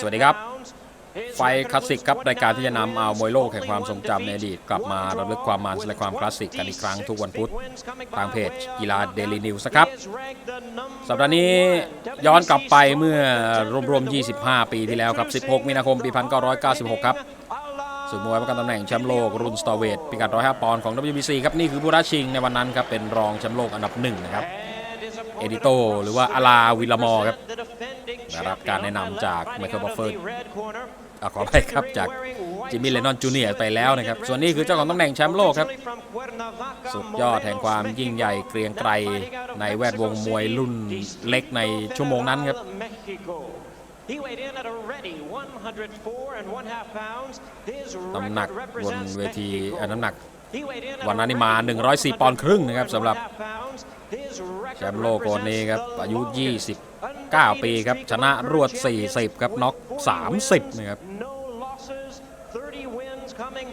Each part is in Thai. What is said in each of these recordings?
สวัสดีครับ ไฟคลาสสิกครับรายการที่จะนำเอามวยโลกแห่งความทรงจำในอดีต กลับมาระลึกความมันและความคลาสสิกกันอีกครั้งทุกวันพุธทางเพจกีฬาเดลินิวส์ครับ สัปดาห์นี้ย้อนกลับไปเมื่อรวมๆ 25 ปีที่แล้วครับ 16 มีนาคมปี 1996 ครับศึกมวยประกันตำแหน่งแชมป์โลกรุ่นสตอเวทพิกัด 105 ปอนด์ของ WBC ครับ นี่คือผู้ราชิงในวันนั้นครับ เป็นรองแชมป์โลกอันดับหนึ่งนะครับ เอดิโต หรือว่าอาลาวิลามอครับ ได้รับการแนะนำจากไมเคิลบัฟเฟอร์อะขอไปครับจากจิมมี่เลนนอนจูเนียร์ไปแล้วนะครับ ส่วนนี้คือเจ้าของตำแหน่งแชมป์โลกครับ สุดยอดแห่งความยิ่งใหญ่เกรียงไกรในแวดวงมวยรุ่นเล็กในชั่วโมงนั้นครับน้ำหนักบนเวทีเอ่อน้ำหนักวันนั้นนี่มา104ปอนด์ครึ่งนะครับสำหรับ แชมป์โลกคนนี้ครับ อายุ 29 ปีครับ ชนะรวด 40 ครับน็อก 30 นะครับ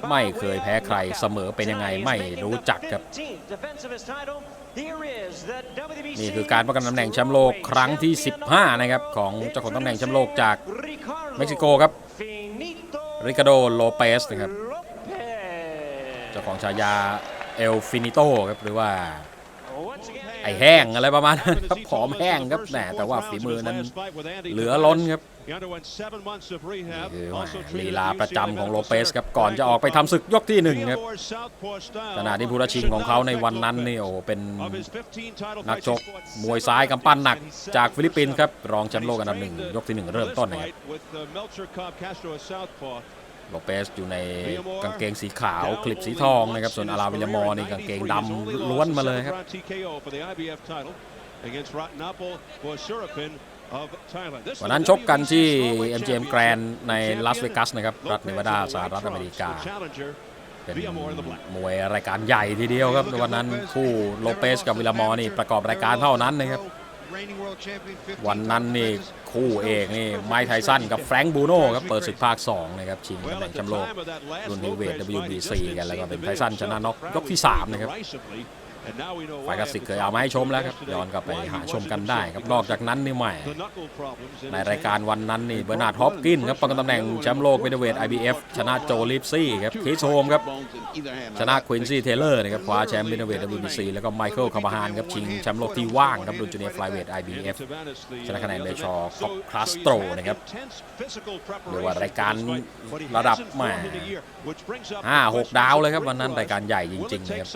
ไม่เคยแพ้ใครเสมอเป็นยังไงไม่รู้จักครับ นี่คือการประกันตำแหน่งแชมป์โลกครั้งที่ 15 นะครับ ของเจ้าของตำแหน่งแชมป์โลกจากเม็กซิโกครับ ริคาโดโลเปสนะครับ เจ้าของฉายาเอลฟินิโตครับหรือว่า ไอแห้งอะไรประมาณนั้นครับผอมแห้งครับแหมแต่ว่าฝีมือนั้นเหลือล้นครับนี่คือแหมลีลาประจำของโลเปสครับก่อนจะออกไปทำศึกยกที่หนึ่งครับขณะที่ผู้ราชิงของเขาในวันนั้นนี่โอ้โหเป็นนักชกมวยซ้ายกำปั้นหนักจากฟิลิปปินส์ครับรองแชมป์โลกอันดับหนึ่งยกที่หนึ่งเริ่มต้นนะครับ โลเปสอยู่ในกางเกงสีขาวคลิปสีทองนะครับ ส่วนอาราวิลามอร์นี่กางเกงดำล้วนมาเลยครับ วันนั้นชกกันที่ MGM Grand ในลาสเวกัสนะครับ รัฐเนวาดาสหรัฐอเมริกา เป็นมวยรายการใหญ่ทีเดียวครับในวันนั้นคู่โลเปสกับวิลามอร์นี่ประกอบรายการเท่านั้นนะครับ วันนั้นนี่คู่เอกนี่ไมค์ไทสันกับแฟรงค์บูโน่ครับเปิดศึกภาค2นะครับชิงตำแหน่งแชมป์โลกรุ่นเฮฟวีเวท WBC กันแล้วก็เป็นไทสันชนะน็อกยกที่ 3 นะครับ ไฟคลาสสิกเคยเอามาให้ชมแล้วครับย้อนกลับไปหาชมกันได้ครับนอกจากนั้นนี่ใหม่ ในรายการวันนั้นนี่เบอร์นาร์ดฮอปกินครับประกันตำแหน่งแชมป์โลกเวเทเวท IBF ชนะโจลิฟซี่ครับคิสโฮมครับชนะควินซี่เทเลอร์นะครับคว้าแชมป์เวเทเวท WBC แล้วก็ไมเคิลคาบาฮานครับชิงแชมป์โลกที่ว่างครับรุ่นจูเนียร์ฟลายเวท IBF ชนะคะแนนเบชอร์คอปคลาสโตรนะครับเรียกว่ารายการระดับแหม่ห้าหกดาวเลยครับวันนั้นรายการใหญ่จริงๆนะครับ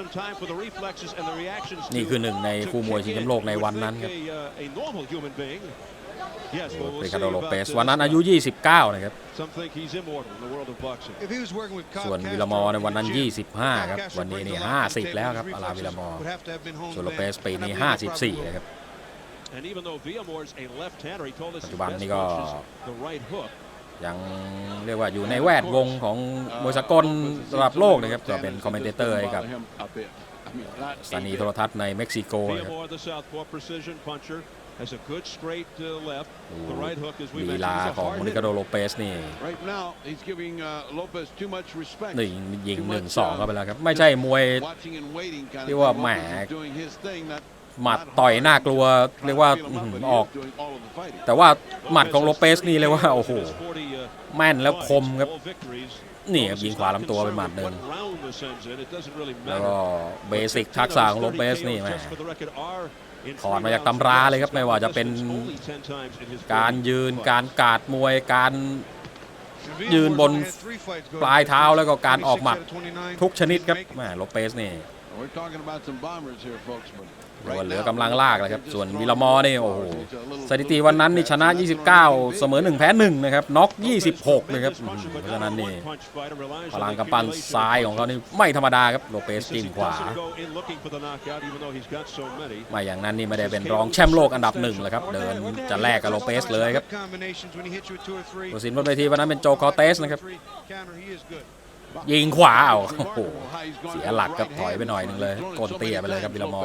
นี่คือหนึ่งในคู่มวยชิงแชมป์โลกในวันนั้นครับเรคาโดโลเปสวันนั้นอายุ 29 นะครับ ส่วนวิลามอร์ในวันนั้น 25 ครับ วันนี้นี่ 50 แล้วครับ อาราวิลามอร์ส่วนโลเปสปีนี้ 54 นะครับ ปัจจุบันนี่ก็ยังเรียกว่าอยู่ในแวดวงของมวยสากลระดับโลกนะครับก็เป็นคอมเมนเตอร์กับ สถานีโทรทัศน์ในเม็กซิโกนะครับลีลาของมนิกาโดโลเปสนี่นี่ยิงหนึ่งสองเข้าไปแล้วครับ ไม่ใช่มวยที่ว่าแหม หมัดต่อยน่ากลัวเรียกว่าออก แต่ว่าหมัดของโลเปสนี่เรียกว่าโอ้โหแม่นแล้วคมครับนี่ยิงขวาลำตัวไปหมัดหนึ่งแล้วก็เบสิกทักษะของโลเปสนี่แหมถอดมาจากตำราเลยครับไม่ว่าจะเป็นการยืนการกาดมวยการยืนบนปลายเท้าแล้วก็การออกหมัดทุกชนิดครับแหมโลเปสนี่ ว่าเหลือกำลังลากเลยครับ ส่วนวิลามอนี่โอ้โหสถิติวันนั้นนี่ชนะ 29 เสมอ 1 แพ้ 1 นะครับน็อก 26 นะครับอื้อหือเพราะฉะนั้นนี่พลังกำปั้นซ้ายของเขานี่ไม่ธรรมดาครับโลเปสจิ้มขวา ไม่อย่างนั้นนี่ไม่ได้เป็นรองแชมป์โลกอันดับหนึ่งเลยครับ เดินจะแลกกับโลเปสเลยครับผู้สินบนเวทีวันนั้นเป็นโจคอเตสนะครับยิงขวาเอาโอ้โหเสียหลักกับถอยไปหน่อยหนึ่งเลยก้นเตี้ยไปเลยครับวิลามอ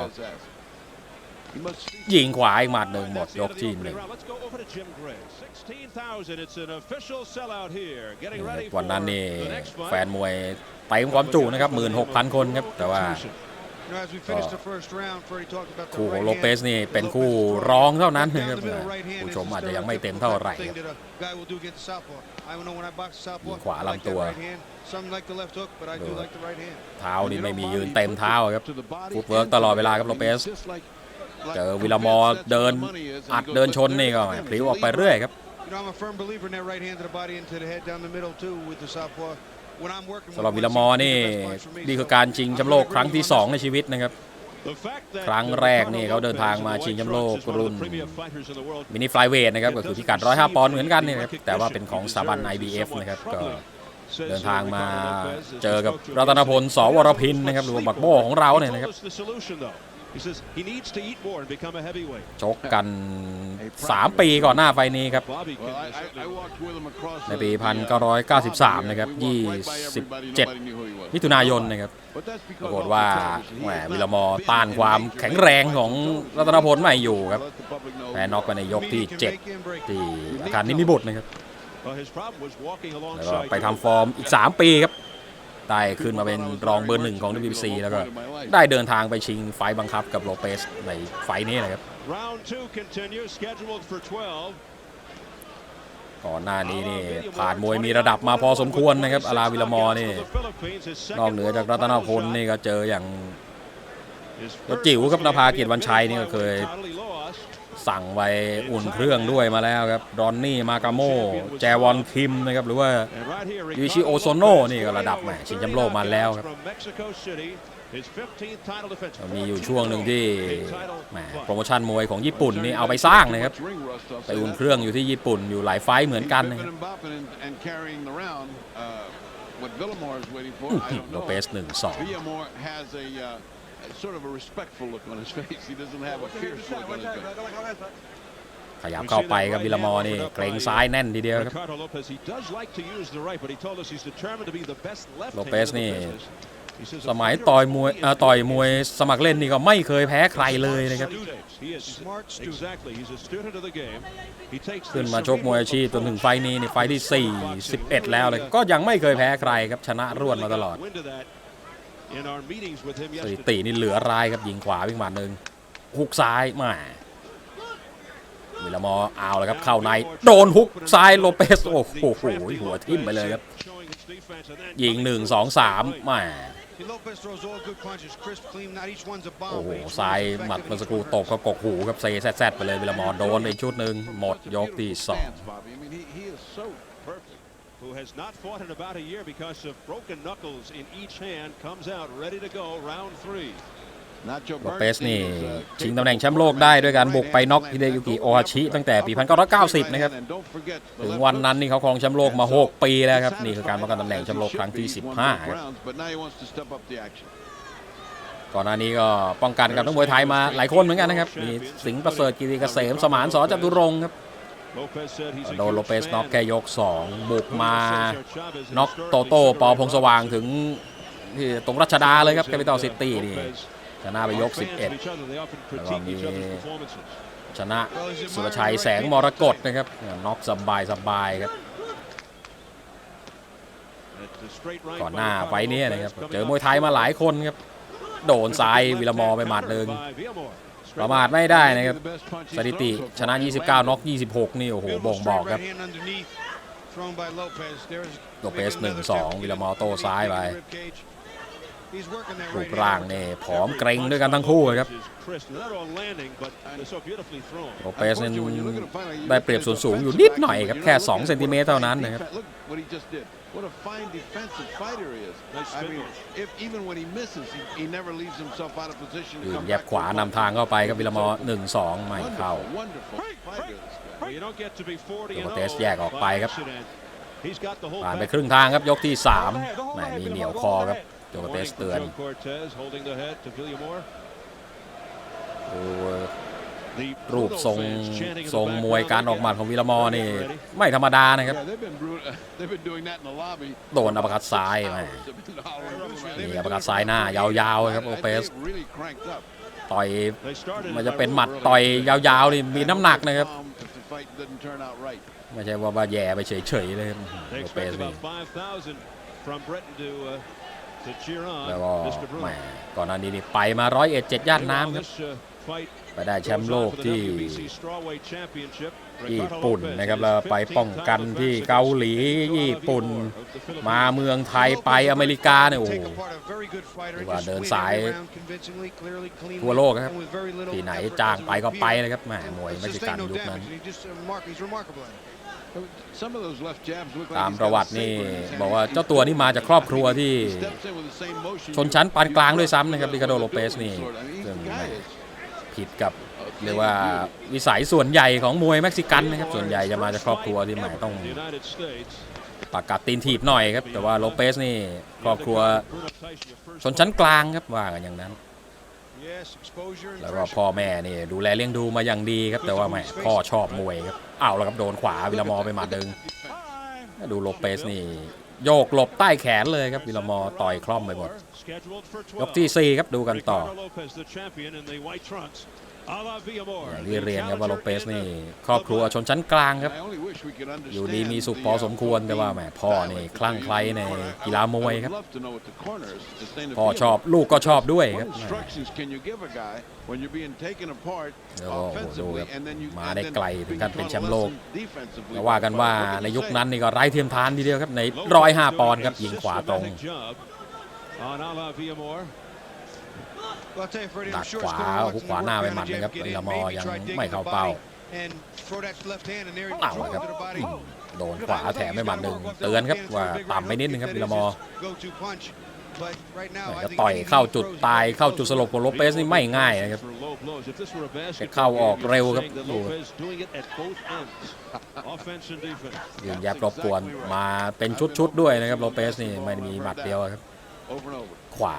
ยิงขวาอีกหมัดหนึ่งหมดยกที่หนึ่งวันนั้นนี่แฟนมวยเต็มความจุนะครับ 16,000 คนครับ แต่ว่า You know, as we finished the first round, Freddie talked about the คู่ของ right โล hand. เปสนี่เป็น Lopez คู่ throw รองเท่านั้น down นะครับ the middle right hand ผู้ is ชม the อาจจะยังไม่เต็มเท่าไหร่ครับ thing that a guy will do against the southpaw. I know when I box the southpaw, ยิงขวา I like that ลำตัว right hand. Some like the left hook, but I do like the right hand. เท้านี่ไม่มียืนเต็มเท้าครับฟุตเวิร์กตลอดเวลาครับโลเปส เจอวิลามอร์เดินอัดเดินชนนี่ก็พลิ้วออกไปเรื่อยครับ สำหรับวิลามอร์นี่นี่คือการชิงแชมป์โลกครั้งที่ 2 ในชีวิตนะครับ ครั้งแรกนี่เขาเดินทางมาชิงแชมป์โลกรุ่นมินิฟลายเวทนะครับก็คือพิกัด 105 ปอนด์เหมือนกันนี่ครับแต่ว่าเป็นของสถาบัน IBF นะครับก็เดินทางมาเจอกับรัตนพล สวรพินนะครับหรือว่าบักโบของเราเนี่ยนะครับ ชกกัน 3 ปีก่อนหน้าไฟล์นี้ครับ ในปี 1993 นะครับ 27 มิถุนายนนะครับ ปรากฏว่าแหมวิลามอร์ต้านความแข็งแรงของรัตนพลไม่อยู่ครับแพ้น็อกไปในยกที่ He can break in, break 7ที่อาคารนิมิบุตรนะครับ แล้วก็ไปทำฟอร์มอีก 3 ปีครับ ได้ขึ้นมาเป็นรองเบอร์หนึ่งของ WBC แล้วก็ได้เดินทางไปชิงไฟล์บังคับกับโลเปสในไฟล์นี้นะครับ Round two continues, scheduled for 12. ก่อนหน้านี้นี่ผ่านมวยมีระดับมาพอสมควรนะครับอาราวิลามอร์นี่นอกเหนือจากรัตนพลนี่ก็เจออย่างรถจิ๋วครับนภาเกียรติวันชัยนี่ก็เคย สั่งไว้อุ่นเครื่องด้วยมาแล้วครับรอนนี่มากาโมแจวอนคิมนะครับหรือว่ายูยูชิชิโอโอโซโซโน่โน่นี่นี่ก็ก็ระระดัดับบแหแหมมชิชิงงแชแชมมป์ป์โลโลกกมามาแล้แล้ววคครัรับบมีอยู่ช่วงหนึ่งที่แหมโปรโมชั่นมวยของญี่ปุ่นนี่เอาไปสร้างนะครับไปอุ่นเครื่องอยู่ที่ญี่ปุ่นอยู่หลายไฟต์เหมือนกันนะครับโลเปสหนึ่งสอง Villamore has a uh, sort of a respectful look on his face. He doesn't have a fierce look on his face. ขยับเข้าไปครับวิลามอร์นี่เกรงซ้ายแน่นทีเดียวครับ Ricardo Lopez, he does like to use the right, but he told us he's determined to be the best left Lopez นี่สมัยต่อยมวยเอ่อ ต่อยมวยสมัครเล่นนี่ก็ไม่เคยแพ้ใครเลยนะครับ Smart student. Exactly. He's a student of the game. He takes ขึ้น this มาชกมวยอาชีพจนถึงไฟล์นี้นี่ไฟล์ที่ 4 11 แล้วเลยก็ยังไม่เคยแพ้ใครครับชนะรวดมาตลอด Wind of that สถิ yesterday. ตินี่เหลือรายครับยิงขวาวิ่งหมัดหนึ่งฮุกซ้ายมาวิลามอร์เอาเลยครับเข้าใน โดนฮุกซ้ายโลเปสโอ้โหหัวทิ่มไปเลยครับ Showing his defense and then ยิง1 2 3มา See, Lopez throws all good punches, crisp, clean. Not each one's a โอ้ bomb. โห but each one ซ้าย is หมัด effective เมื่อ and สักครู่ it's ตบเข้ากกหูครับเซแซดไปเลยวิลามอร์โดนไปอีกชุดหนึ่งหมดยกที่สอง who has not fought in about a year because of broken knuckles in each hand, comes out ready to go. Round three. Nacho โลเปส Bernstein นี่ is, uh, ชิงตำแหน่งแชมป์โลกได้ด้วยการบุกไปน็อกฮิเดยุกิโอฮาชิตั้งแต่ปี 1990 นะครับ And don't forget the ถึง left วัน hook. นั้นนี่เขาครองแชมป์โลกมา 6 ปีแล้วครับ นี่คือการป้องกันตำแหน่งแชมป์โลกครั้งที่ 15 ครับ But now he wants to step up the action. ก่อนหน้านี้ก็ป้องกันกับนักมวยไทยมาหลายคนเหมือนกันนะครับ มีสิงห์ประเสริฐกิติเกษมสมานสอจตุรงค์ครับ โดน huge โลเปส fan. น็อกแค่ยก 2 บุกมา Cesar Chavez, an น็อก historically โตโต้ปอพง strong สว่างถึงที่ตรงรัชดาเลยครับแคปิตอลซิตี้นี่ Lopez ชนะไปยก fans of each other. They often critique each other's performances. 11ชนะสุรชัยแสงมรกตนะครับน็อกสบายสบายๆครับ It's a straight right ก่อน by หน้า Ricardo ไฟล์นี้นะครับ Lopez เจอมวยไทยมาหลายคนครับ โดนซ้ายวิลามอร์ไปหมัดหนึ่ง by Villamor. ประมาทไม่ได้นะครับ The best punch he's สถิติ thrown so ชนะ far. 29น็อก26 นี่ โอ้โห Beautiful บ่ง straight บอกครับ right hand underneath, thrown by Lopez. There's โลเปส maybe หนึ่ง another สอง technique วิลามอร์โต้ซ้ายไป รู right ปร่าง hand. นี่ผอมเกรงด้วยกันทั้งคู่ครับ Is crisp. They're not all landing, but they're so beautifully thrown. โลเปสนี่ได้เปรียบส่วนสูงอยู่นิดหน่อยครับแค่ 2 เซนติเมตรเท่านั้นนะครับ Look what he just did. What a fine defensive fighter he is. Nice I spin mean, move. if even when he misses, he, he never leaves himself out of position ยื to น come แยบ back ขวานำทางเข้าไปครับวิลามอร์1 2ไม่เข้า Wonderful, wonderful fighter, this guy. Well, you don't get to be 40 and Lopez 0แยกออกไป by ครับ accident. He's got the whole ผ่านไป package. ครึ่งทางครับยกที่3แหมมีเหนียวคอครับ โจเตส Warning เตื from อน Joe Cortez holding the head to Villamor. ดู The รูป Bruno ทรง fans chanting in the ทรงมวยการออกหมัดของวิลามอร์นี่ ไม่ธรรมดานะครับ Yeah, they've been brutal. They've been doing that in the lobby. โดนอัปคัดซ้ายแหม Hours have been hollering. นี่อัปคัดซ้ายหน้ายาวๆครับโอ I เป think ส it really cranked up. ต่อย They started มัน by จะเป็น really หมัด early. ต่อยยาวๆนี่มีน้ำหนักนะครับ Um, if the fight doesn't turn out right. ไม่ใช่ว่าว่าแย่ไปเฉยๆเลยครับ They โลเป expect สนี่ about 5,000 from Britain to uh, to cheer on แล้วก็ Mr. แหม Bruno. ก่อนหน้านี้นี่ไปมาร้อยเอ็ดเจ็ดย่านน้ำครับ This, uh, fight ไปได้แชมป์โลก goes on for the ที่ WBC Strawweight Championship. ญี่ Ricardo ปุ่น Lopez นะครับ is แล้วไป 15th ป้องกัน time ที่ defense เกาหลี against ญี่ปุ่น Vladimir of the Philippines. มาเมืองไทยไปอเมริกาเนี่ยโอ้โห Take apart a very good fighter and ว่า just เดิน win สาย every round convincingly, clearly, cleanly, ทั่วโลกนะครับ and with very little ที่ไหน effort จ้าง as it ไปก็ would ไป appear. นะครับแหมมวย And เม็กซิ sustained กัน no ยุคนั้น damage, and he just, uh, remark- he's remarkable at it. Some of those left jabs look like ตาม he's ประ got วั a ตินี่ saber in his hand. บอกว่าเจ้าตัวนี่มาจากครอบครัวที่ He steps in with the same motion ชนชั้นปานกลางด้วยซ้ำนะครับริคาร์โดโลเปสนี่ I mean, he's ซึ่ง the guy is ผิดกับเรียกว่าวิสัยส่วนใหญ่ของมวยเม็กซิกันนะครับส่วนใหญ่จะมาจากครอบครัวที่หมายต้อง The United States. ปากกัดตีนถีบหน่อยครับแต่ว่าโลเปสนี่ครอบครัว Bruno Tyson, your first ชนชั้นกลางครับว่ากันอย่างนั้น Yes, exposure and แล้วก็ pressure. พ่อแม่นี่ดูแลเลี้ยงดูมาอย่างดีครับ แต่ว่าแม่พ่อชอบมวยครับอ้าวแล้วครับโดนขวาวิลามอไปหมัดดึงดูโลเปสนี่โยกหลบใต้แขนเลยครับวิลามอต่อยคล่อมไปหมด scheduled for ยก 12. ที่สี่ครับดูกันต่อ Ricardo Lopez, the champion in the white trunks. Ala Villamor, อย่าง the ที่เรียนครับว่าโล challenger เปส in นี่ the ครอบครัวชนชั้นกลางครับ I only wish we could understand อยู่ดีมีสุข the, พอ uh, สมควรแต่ว่าแหมพ่อนี่คลั่งไคล้ในกีฬามวยครับ I would love to know what the corners sustainability พ่อชอบลูกก็ชอบด้วยค What รับแหม instructions can you give a guy when you're being taken apart แล้วก็โอ้โหดู offensively ครับ and then you มา and ได้ then ไกลถึง being การเป็น taught แช a มป์โลก lesson defensively แต่ว่ากันว่า What can ใน you ยุค say? นั้นนี่ก็ไร้เทียมทานทีเดียวครับในร้อยห้าปอนด์ครับยิงขวาตรง ดั I'm ก sure ข it's วา gonna หุก watch ขวา the หน้า work ไป on หมัด Jab นะครับ get อิ in, ลามอ maybe ยัง try digging ไม่ the เข้าเป้า body and throw that left hand, and there he เอา goes ละครับ to the body. อืมโดนขวาแถมไม่หมัดหนึ่งเตือนครับว่าต่ำไปนิดนึงครับอิลามอ Go-to punch. But right now, แหม่ I จะ think ต่อย anything เข้า he จุด throws ตาย back เข้าจุดสลบของโลเปสนี่ไม่ง่ายนะครับ For low blows. If this were a จะ basketball เข้าออก game, เร็ว you'd ครับ be saying that ดู Lopez doing it at both ends. Offense and defense. ยืนยับรบกวนมาเป็นชุดๆด้วยนะครับโลเปสนี่ไม่ได้มีหมัดเดียวครับ over and over ขวา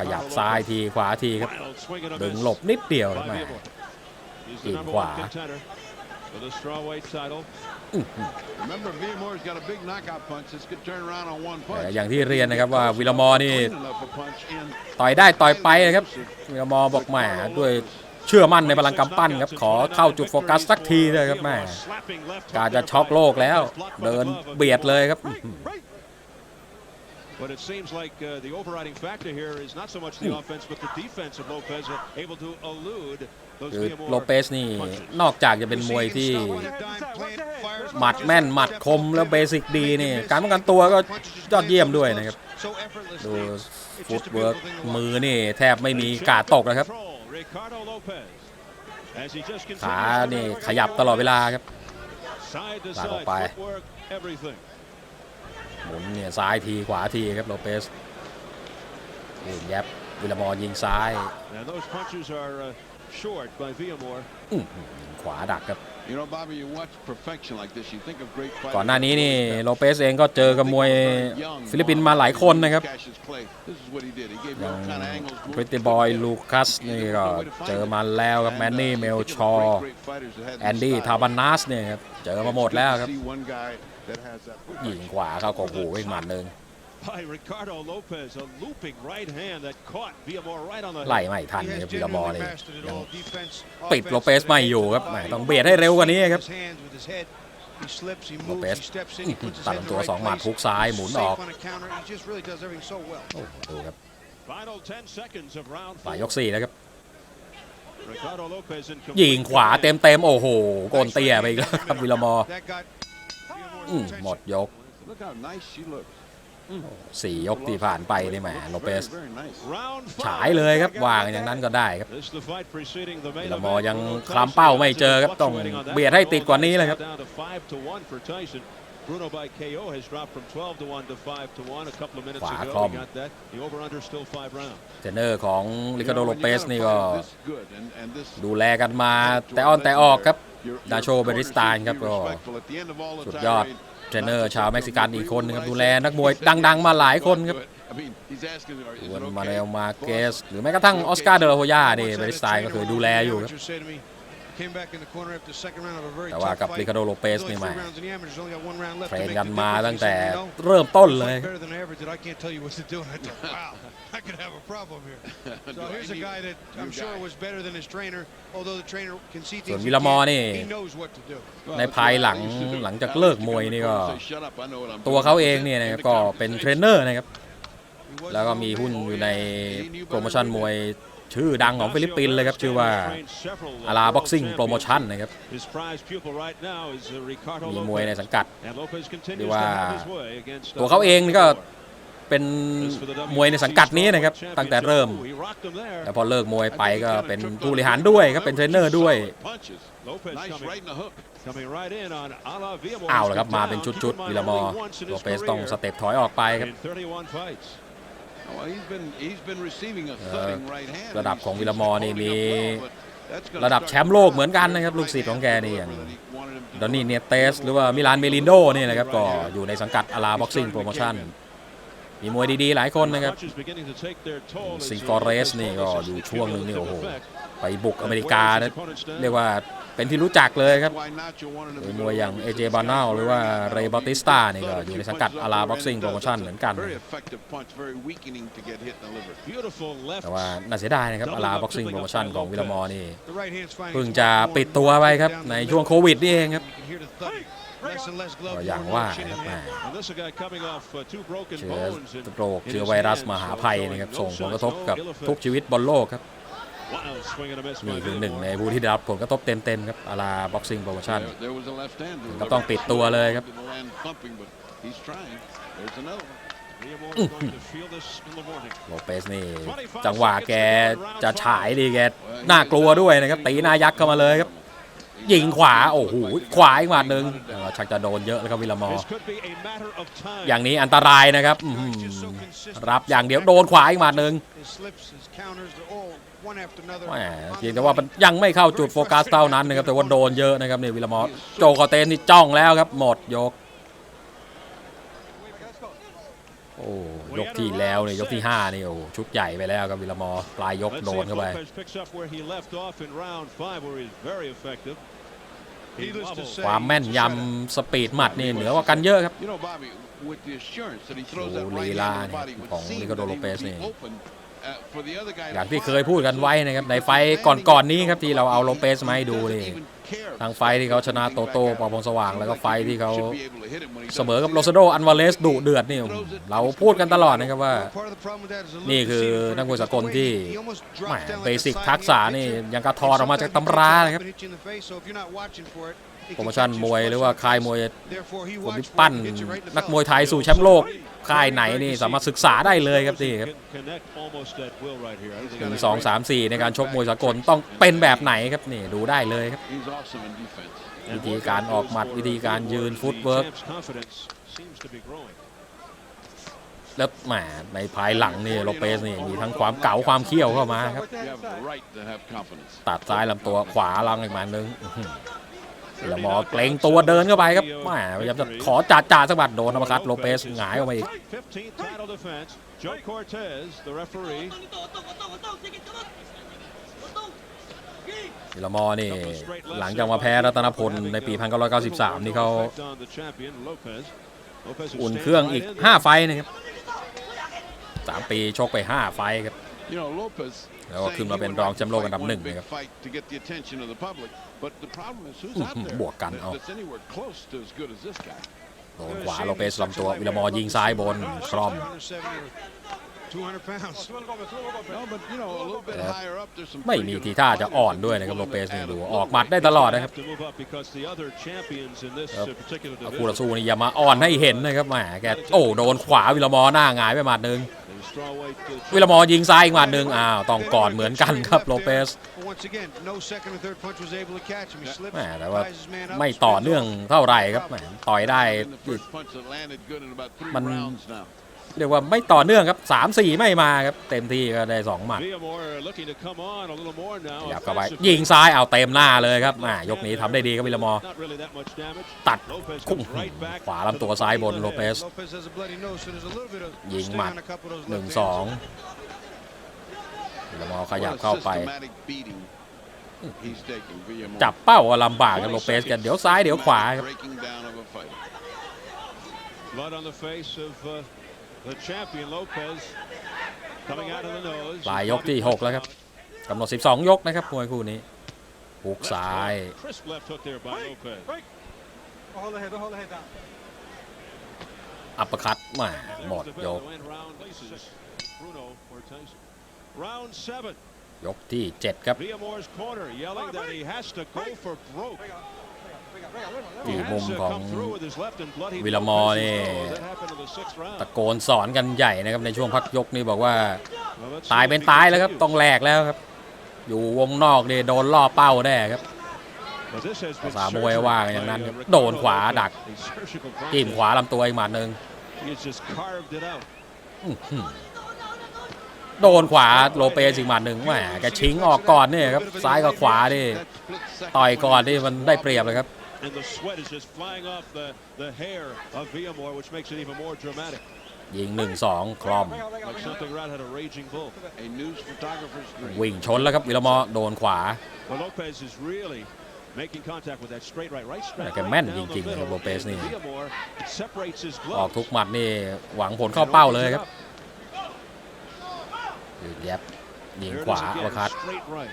ขยับ Ricardo ซ้าย Lopez. ทีขวาทีครับ Wild swing and a ดึง miss หลบนิดเดียว by ครับแหม่ Villamor. He's the Nhìn number quả. one contender for the strawweight title. remember Villamore's got a big knockout punch this could turn around on one แต่ punch อย่างที่เรียนนะครับว่าวิลามอร์นี่ Clean enough a punch in ต่อยได้ต่อยไปนะครับวิลามอร์บอกแหมด้วยเชื่อมั่นในพลังกำปั้นครับขอเข้าจุดโฟกัสสักทีเลยครับแหมกาจะช็อกโลกแล้ว เดินเบียดเลยครับอื้อหือ But it seems like uh, the overriding factor here is not so much the offense, but the defense of Lopez uh, able to elude those คือ Villamor โลเปสนี่นอกจากจะเป็นมวยที่ หมัดแม่นหมัดคมแล้วเบสิกดีนี่ การป้องกันตัวก็ยอดเยี่ยมด้วยนะครับ ดูฟุตเวิร์กมือนี่แทบไม่มีกาดตกนะครับ Ricardo Lopez as he just ขา continues to นี่ move ขยับตลอดเวลาครับ side to ลากออก side ไป footwork everything หมุน เนี่ยซ้ายทีขวาทีครับโลเปสนี่แยบวิลามอร์ยิงซ้าย and those punches are uh, short by Villamor อื้อหือขวาดักครับ you know Bobby you watch perfection like this you think of great fighters ก่อนหน้านี้นี่โลเปสเองก็เจอกับมวยฟิลิปปินส์มาหลายคนนะครับ Cassius Clay this is what he did he gave อย่า all ง kind of angles พริตตี้บอยลูคัสนี่ก็เจอมาแล้วครับแมนนี่เมลชอร์แอนดี้ทาบานัสเนี่ยครับเจอมาหมดแล้วครับ ยิงขวาเข้ากกหูอีกหมัดหนึ่ง by Ricardo Lopez a looping right hand that caught Villamor right on the ไล่ head ไม่ทัน He ค has รับวิลามอร์ genuinely นี่ mastered it ยัง all. Defense, ปิด offense, โลเปสไม่อยู่ครับแหมต้องเบียดให้เร็วกว่านี้ครับ His hands with his head. He slips, he โล moves, เปส he steps in, อื้ he อหือ puts his ตัด head in ลำตัว the สอง right หมัด place. ฮุกซ้ายหมุนออก Safe on a counter. He just really does everything so well. โอ้โหดูครับ final 10 seconds of round ปลาย four ยกสี่แล้วครับ Ricardo Lopez in ยิง complete ขวา command. เต็มเต็มๆโอ้โหโกนเตี้ยไปอีกแล้วครับวิลามอ หมดยก look how nice she looks สี่ยกที่ผ่านไปนี่แหมโลเปส very, very nice Round ฉาย five. เลยครับวางอย่างนั้นก็ได้ครับ This is the fight preceding the main วิลามอร์ event. ยัง Bruno คลำเป้าไม่เจอครับ Tyson ต้อง fluctuating on that เบียดให้ติดกว่านี้เลยครับ Down to 5 to 1 for Tyson. Bruno by KO has dropped from 12 to 1 to 5 to 1 a couple of minutes ขวา ago. คล่อม We got that. The over under still 5 rounds. เทรนเนอร์ของริคาร์โด You know, โล when เป you ส got a นี่ก็ fighter this good and- and this ดูแลกันมาแต่อ้อนแต่ออกครับ your- ดาโช your เบริสไตน์ corners ครับ need to ก็ be respectful. At the end of all the สุดยอด tirade, เทรนเนอร์ not ชาว just เม็กซิกัน from อีกคนนึงครับ Regal, ดูแล I นักมวย said, ดัง ๆ มาหลายคนครับ I mean, he's asking, are- is ส่วน it มา okay? เนลมาเกส หรือแม้กระทั่งออสการ์เดลาโฮยานี่เบริสไตน์ก็เคยดูแลอยู่ครับ Amateur say to me, Came back in the corner after the second round of a very แต่ว่า tough กับ fight. ริคาโดโลเปส There's นี่ only มา three rounds in the amateurs, only got one round left เทร to น make กัน the มา difference. ตั้ง He แต่ said, "You know, เริ่มต้นเลย fight ครับ better than I ever did. I can't tell you what to do. And I thought, wow, I could have a problem here. So here's a guy that I'm sure was better than his trainer, although the trainer can see ส่วน things วิ he ลามอร์ can't. นี่ He knows what to do. ในภายหลังหลังจากเลิกมวยนี่ก็ ตัวเขาเองเนี่ยนะครับก็เป็นเทรนเนอร์นะครับ He was แล้วก็ his own มีหุ้น trainer. อยู่ในโปรโมชั่นมวย ชื่อดังของฟิลิปปินส์เลยครับชื่อว่าอาราบ็อกซิ่งโปรโมชั่นนะครับ His prize pupil right now is uh, Ricardo มีมวยใน Lopez. สังกัด And Lopez continues เรียก to ว่า have his way against, uh, ตัวเขาเองนี่ก็ Bellator. เป็นมวยในสังกัดนี้นะครับตั้งแต่เริ่ม He rocked him there. แล้วพอเลิกมวยไปก็เป็นผู้บริหารด้วยครับเป็นเทรนเนอร์ด้วย Lopez Nice coming, right in the hook. coming right in on Ala Villamor. เอา He's ละครับ been มา down. เป็น Keep ชุด in ๆ mind, วิลามอ only once in โล his เปสต้อง career สเต็ปถอยออกไปครับ ระดับของ He's- วิลามอร์ he's นี่ holding มี up well, but that's gonna ระดับ start แชมป์โลกเหมือนกันนะครับ ลูกศิษย์ของแกนี่อย่าง He wanted him to ดอนนี่เนเตส หรือว่ามิลานเมลินโดนี่นะครับ ก็อยู่ในสังกัดอาราบ็อกซิ่งโปรโมชั่นมีมวยดีๆ หลายคนนะครับ Punches beginning to take their toll as, ซิ uh, งฟอเรส Lopez นี่ก็ focuses อยู่ his ช่วงหนึ่งนี่โอ้โห cumulative effect. ไปบุกอเมริกานะเรียกว่า เป็นที่รู้จักเลยครับ Why Nacho wanted him โด to ย go มวยอย่าง over. เอ He เจ said, บานาล "That's หรือว่า very เรย์บอติสตานี่ก็อยู่ในสังกัดอาราบ็อกซิ่งโปรโมชั่นเหมือนกัน Very effective punch, very weakening to get hit in the liver. Beautiful left แต่ว่าน่าเสียดายนะครับอาราบ็อกซิ่งโปรโมชั่นของวิลามอร์นี่ The right hand's finding เพิ่ง some จะ more ปิดตัวไปครับ down the ใน middle. ช่วงโควิดนี่เองครับ You can hear the thudding. Less and less ก็ glove, อย่าง more ว่า chin ค in รับแหม hand. And this is a guy coming off uh, two broken เชื้อ bones in- โรค in เชื้อ his ไวรัส hands, มหา so ภัย showing นะครับ no ส่งผล shots, กระทบ no กับ ill effect. ทุกชีวิตบนโลกครับ Wow, swing and a miss by นี่คือหนึ่ง Villamor. ในผู้ที่ได้รับผลกระทบเต็มๆครับอาราบ็อกซิ่งโปรโมชั่น There, there was a left hand. ถึงกับต้องปิดตัวเลยครับ Didn't land thumping, but he's trying. There's another one. Villamor is going to feel this in the morning. โลเปสนี่ จังหวะแกจะฉายดีแกน่ากลัวด้วยนะครับ ตีหนายักษ์เข้ามาเลยครับ ยิงขวา โอ้โห ขวาอีกหมัดหนึ่งเออชักจะโดนเยอะแล้วครับวิลามอร์ This could be a matter of time. อย่างนี้อันตรายนะครับอื้อหือรับอย่างเดียวโดนขวาอีกหมัดหนึ่ง His slips, his counters, they're all one after another. แหม on เพียง the แต่ว่ามันยังไม่เข้าจุดโฟกัสเท่านั้นนะครับแต่ว่าโดนเยอะนะครับนี่วิลามอร์โจคอเตนนี่จ้องแล้วครับหมดยกโอ้ยกที่แล้วเนี่ยยกที่ห้านี่โอ้ชุดใหญ่ไปแล้วครับวิลามอร์ปลายยก Let's โด see น if เข้าไป Lopez picks up where he left off in round five, where he's very effective. He Needless to wobbles. say, ความแม่นยำสปีดหมัดนี่เหนือกว่ากันเยอะครับ You know, Bobby, with the assurance that he throws that โอ้ right ลีลา hand in เนี่ย the body would ของ seem ลิคาโด that โล he เปส would นี่ อย่างที่เคยพูดกันไว้นะครับในไฟก่อนๆนนี้ครับที่เราเอาโลเปสมาให้ดูเลยทางไฟที่เขาชนะโตโต้ปอพงสว่างแล้วก็ไฟที่เขาเสมอกับโรซโดอันวาเลสดุเดือดนี่เราพูดกันตลอดนะครับว่า นี่คือนักมวยสากลที่แหมเบสิกทักษะนี่ยังกระทอนออกมาจากตำรานะครับโปรโมชั่นมวยหรือว่าคายมวยผมปั้นนักมวยไทยสู่แชมป์โลก ค่ายไหนนี่สามารถศึกษาได้เลยครับนี่ครับ Can connect almost at will right here. I think หนึ่ง that's สองสามสี่ในการชกมวยสากลต้องเป็นแบบไหนครับนี่ดูได้เลยครับ He's awesome in defense. วิธีการออกหมัดวิธีการยืนฟุตเวิร์ก The champ's confidence seems to be growing. แล้วแหมในภายหลังนี่โลเปสนี่มีทั้งความเก๋าความเขี้ยวเข้ามาครับ You have the right to have confidence. ตัดซ้ายลำตัวขวาลังอีกหมันหนึงอื้อหือ แล้วหมอเกรงตัวเดินเข้าไปครับแหมพยายามจะขอจ่าจ่าสักบัดโดนอัปคัตโลเปสหงายออกมาอีก 15th title defense. Joe Cortez, the referee. วิลามอร์นี่หลังจากมาแพ้รัตนพลในปี 1993 นี่เขา Effect on the champion, Lopez. Lopez who อุ่น stands เครื่อง right อีก in there. 5ไฟต์นะครับ3ปีชกไป 5 ไฟต์ครับ You know, Lopez. แล้วก็ขึ้นมาเป็นรองแชมป์โลกอันดับหนึ่งนะครับ Fight to get the attention of the public, but the problem is who's out อื้อหือ there บวกกัน that- เอา that's anywhere close to as good as this guy. โดนขวาโลเปสลำตัววิลามอร์ยิงซ้ายบนคล่อม 200 pounds. No, but you know, a little bit Yeah. higher up, there's some ไม่ pretty มี good ทีท่าจะอ่อนด้วยนะครับโลเปสนี่ดูออกหมัดได้ตลอดนะครับ Have to move up because the other champions in this Yep. uh, particular เอา division. คู่ต่อสู้นี่อย่ามาอ่อนให้เห็นนะครับแหมแกโอ้โดนขวาวิลามอร์หน้าหงายไปหมัดหนึ่ง the strawweight, uh, วิลามอร์ยิงซ้ายอีกหมัดหนึ่งอ้าวต้องกอดเหมือนกันครับโลเปส But once again, no second or third punch was able to catch him. He slips, แหมแต่ว่า rises man up, ไม่ต่อ spins เนื่อง over. เท่าไหร่ครับแหมต่อยได้ And the first punch that landed good in about three Man- rounds now. เรียกว่าไม่ต่อเนื่องครับ3 4ไม่มาครับ เต็มที่ก็ได้2หมัด Villamor looking to come on a little more now. ขยับเข้าไป offensively. ยิงซ้ายเอาเต็มหน้าเลยครับแหมยกนี้ทำได้ดีครับวิลามอร์ Not really that much damage. ตัด Lopez คุ้ม comes right back ขวาลำตัวซ้ายบน to the โล heel เป of ส Lopez has a bloody nose, so there's a little bit of ยิง sting หมัด on a couple of those หนึ่ง left สอง hands. วิลามอร์ข What ยับ a เข้าไป systematic beating. he's taking Villamor. จับเป้าก็ลำบากกับโลเปสกันเดี๋ยวซ้ายเดี๋ยวขวาครับ Breaking down of a fight. Blood on the face of uh, the champion Lopez. Coming out of the nose. ปลายยกที่ 6 แล้วครับกำหนด 12 ยกนะครับมวยคู่นี้หุก Left ซ้าย hook. Crisp left hook there by Lopez. Hold the head, hold the head down. อัปเปอร์คัตแหมา There's หมด the ย bell ก to end round six. Bruno or Tyson. Round seven. ยกที่ 7 ครับ Villamore's corner yelling that he has to go for broke. Bring up, bring up, bring up. ที่ He มุม has to ของ come through with his left and bloody วิลามอร์ Lopez นี่ as well. That happened in the sixth round. ตะโกนสอนกันใหญ่นะครับในช่วงพักยกนี่บอกว่า Well, let's ตาย see เป็น if he ตายแล้วครับ continues. ต้องแลกแล้วครับ อยู่วงนอกนี่โดนล่อเป้าแน่ครับ But this has been ภาษามวย surgery ว่ากันอย่างนั้น by, ครับ uh, โดน Ricardo ขวา Lopez. ดัก A surgical process. จิ้มขวาลำตัวอีกหมัดหนึ่ง He's just carved it out. อื้อหือโดนขวาโลเปสอีกหมัดหนึ่งแหมแกชิงออกก่อนเนี่ยครับซ้ายกับขวานี่ That split second ต่อยก่อน when นี่มันได้เปรียบเลยครับ And the sweat is just flying off the, the hair of Villamore, which makes it even more dramatic. ยิง 1-2 คลอม Bring up, bring up, Like bring up. something right had a raging bull. A news photographer's dream. วิ่งชนแล้วครับวิลามอร์โดนขวา Well, Lopez is really making contact with that straight right, right straight แต่แก right แม่น down จ the ริงๆนะครับ middle. โลเปส And นี่ Villamore separates his ออก gloves. ทุกหมัดนี่หวังผลเข้าเป้าเลยครับยืนแยบยิง There it ขวา is อั again, ปคัด straight right.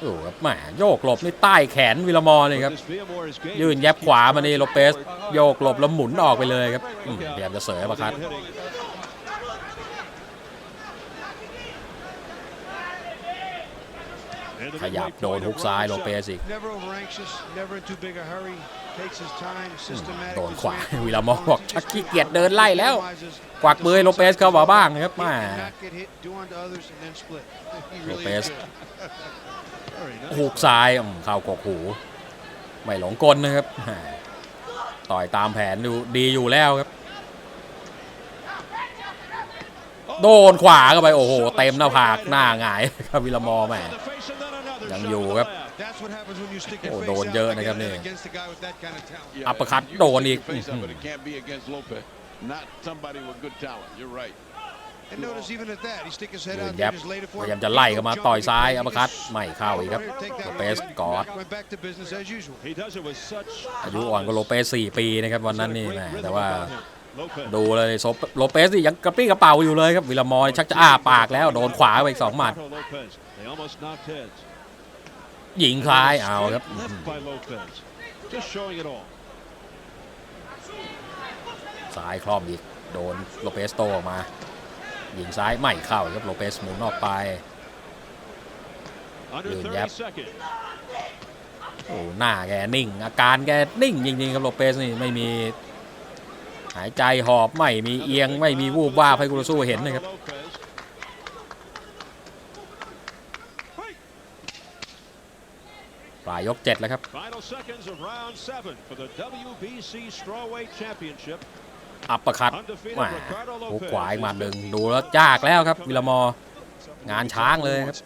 โอ้โหครับแหมโยกหลบนี่ใต้แขนวิลามอร์นี่ครับ But this Villamore is game. ยื่นแยบขวามานี่โลเปส โยกหลบแล้วหมุนออกไปเลยครับอืมพยายามจะเสยอัปคัด And the ขยับ midway โดน point ฮุ of กซ้าย round โล seven. เปสอีก Never over anxious, never in too big a hurry. Takes his time, systematic. โดนขวาวิลามอร์บอกชักขี้เกียจเดินไล่แล้ว กวักมือให้โลเปสเข้ามาบ้างนะครับแหมา Not get hit, do unto หูกซ้ายอืมเข้ากกหูไม่หลงกลนะครับแหมต่อยตามแผนดูดีอยู่แล้วครับ โดนขวาเข้าไปโอ้โห เต็มหน้าผากหน้าหงายครับวิลามอร์แหม On the face and then another ยัง shot อยู่ to the ครับ left. That's what happens when you stick your โอ้ face โดน out เยอะ like นะครับ that นี่ against a guy with that kind of talent. Yeah, Uppercut you can โดน stick อีก ยื out น there, ยับ just laid it พ for ยายาม him. จะไล่ He เข้า go มา jump ต่อย before ซ้าย he อัปคัด just ไม่เข้าอีกครับ Take that โลเปส right กอด back, Went back to business as usual. He does it with such อายุอ่อนกว่าโลเปส4ปีนะครับวันนั้นนี่แหมแต่ว่า Lopez. ดูเลยโซปโลเปสนี่ยังกระปรี้กระเป๋าอยู่เลยครับวิลามอร์ชักจะอ้าปากแล้วโดนขวาไปอีกสองหมัด Ricardo Lopez. They almost knocked heads. ยิงคล้ายเอาครับ Left by Lopez. Just showing it all. ซ้ายคล่อมอีกโดนโลเปสโตออกมา ยิงซ้ายไม่เข้าครับโลเปสหมุนออกไป Under Good, 30 yep. seconds. โอ้หน้าแกนิ่ง อาการแกนิ่งจริงๆครับโลเปสนี่ไม่มีหายใจหอบไม่มีเอียงไม่มีวูบวาบให้กูสู้เห็นนะครับ Lopez. ปลายยกเจ็ดแล้วครับ Final seconds of round seven for the WBC Strawweight Championship. อัปเปอร์คัต Undefeated แหมา Ricardo หุก Lopez. ขวาอีกหมัดหนึ่งดูแล้วยากแล้วครับวิลามอร์งานช้างเลยครับ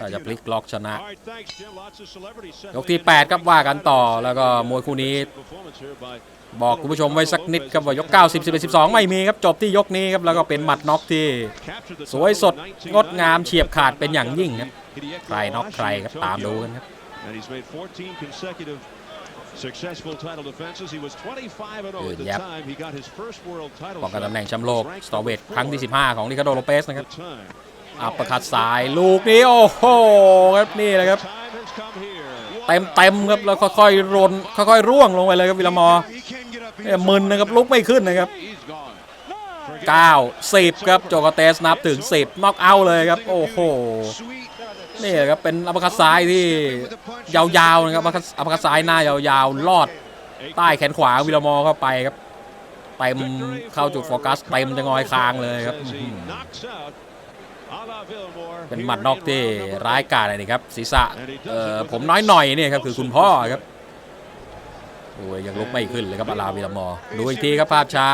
ถ้าจะพลิกล็อกชนะ All right, thanks, Jim. Lots of celebrities ยกที่ settling in 8ครับว่ากันต่อแล้วก็มวยคู่นี้ performance here by บอกคุณผู้ชมไว้สักนิดครับว่ายก90 11 12 ไม่มีครับจบที่ยกนี้ครับแล้วก็เป็นหมัดน็อกที่ captured the สวยสด title in งดงามเฉียบขาดเป็นอย่างยิ่งครับ Hideaki ใครน็อกใครครับ Tokyo. ตามดูกันครับ successful title defenses. He was 25 and 0 at the Yep. time he got his first world title ป้องกัน shot. ตำแหน่งแชมป์โลก Ranked สตอเวท number ครั้งที่ four 15 ของริคาโดโลเปสนะครับ at the time. อัปเปอร์คัตซ้ายลูกนี้โอ้โหครับนี่แหละครับ Time has come here. เต็มเต็มๆครับแล้วค่อยๆรนค่อยๆร่วงลงไปเลยครับวิลามอร์ He can't get up. He เนี่ยมึนนะครับลุกไม่ขึ้นนะครับ He's gone. 9 10 ครับโจกาเตสนับถึง 10 น็อกเอาท์เลยครับ โอ้โห Sweet. นี่แหละครับเป็นอัปคัตซ้ายที่ยาวๆนะครับอัปคัตซ้ายหน้ายาวๆลอดใต้แขนขวาวิลามอร์เข้าไปครับเต็มเข้าจุดโฟกัสเต็มจะงอยคางเลยครับเป็นหมัดนอกที่ร้ายกาจเลยนี่ครับศีรษะผมน้อยหน่อยนี่ครับคือคุณพ่อครับ โอ้ยยังลุกไม่ขึ้นเลยครับอาราวิลามอร์ดูอีกทีครับภาพช้า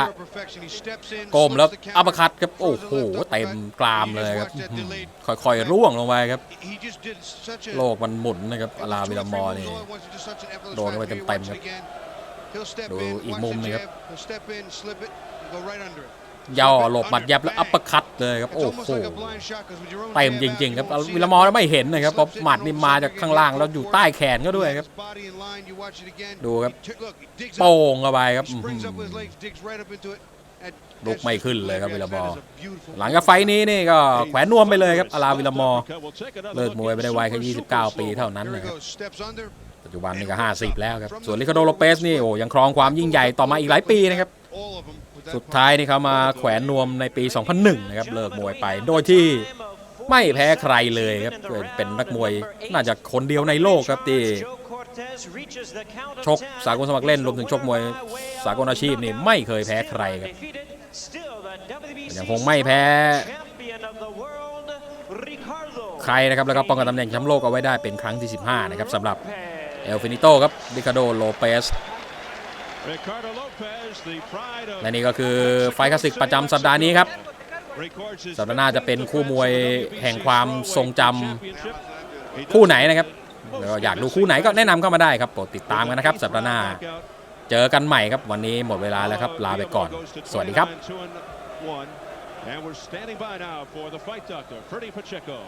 ก้มแล้วอัปร์คัตครับโอ้โหเต็มกรามเลยครับค่อยๆร่วงลงไปครับ โลกมันหมุนนะครับอาราวิลามอร์นี่โดนไปเต็มๆครับดูอีกมุมหนึ่งครับ He'll step in, slip it, and go right under it. ย่อหลบหมัดยับแล้วอัปเปอร์คัตเลยครับ It's โอ้ almost โห like a blind shot 'cause when you're on เต็ม bad จริง ๆ ครับ basketball, วิลามอร์ไม่เห็นนะครับเพราะหมัดนี่มาจากข้างล่างแล้วอยู่ใต้แขนก็ด้วยครับ His body in line, you watch it again. ดูครับ He took- look, he digs up, โป่งเข้าไปครับ he อื้อ springs หื up with his อ legs, digs right up into it. and ลุก that's ไม่ just ขึ้นเลยครับ that วิลามอร์ is a beautiful หลังจากไฟท์นี้นี่ก็แขวนนวมไปเลยครับอาราวิลามอร์เลิกมวยไปได้วัยแค่29 ปีเท่านั้น Here he นะครับ goes, steps under. ปัจจุบันนี่ก็ 50 แล้วครับส่วนลิคาโดโลเปสนี่โอ้ยังครองความยิ่งใหญ่ต่อมาอีกหลายปีนะครับ สุดท้ายนี่เขามาแขวนนวมในปี 2001 นะครับ เลิกมวยไป โดยที่ไม่แพ้ใครเลยครับ เป็นนักมวยน่าจะคนเดียวในโลกครับที่ชกสากลสมัครเล่นรวมถึงชกมวยสากลอาชีพนี่ไม่เคยแพ้ใครครับยังคงไม่แพ้ใครนะครับแล้วก็ป้องกันตำแหน่งแชมป์โลกเอาไว้ได้เป็นครั้งที่ 15 นะครับสำหรับเอลฟินิโตครับริคาโดโลเปส และนี่ก็คือไฟท์คลาสสิกประจำสัปดาห์นี้ครับ สัปดาห์หน้าจะเป็นคู่มวยแห่งความทรงจำคู่ไหนนะครับแล้วก็อยากดูคู่ไหนก็แนะนำเข้ามาได้ครับโปรดติดตามกันนะครับ สัปดาห์หน้า เจอกันใหม่ครับวันนี้หมดเวลาแล้วครับลาไปก่อน สวัสดีครับ And we're standing by now for the fight doctor, Ferdy Pacheco.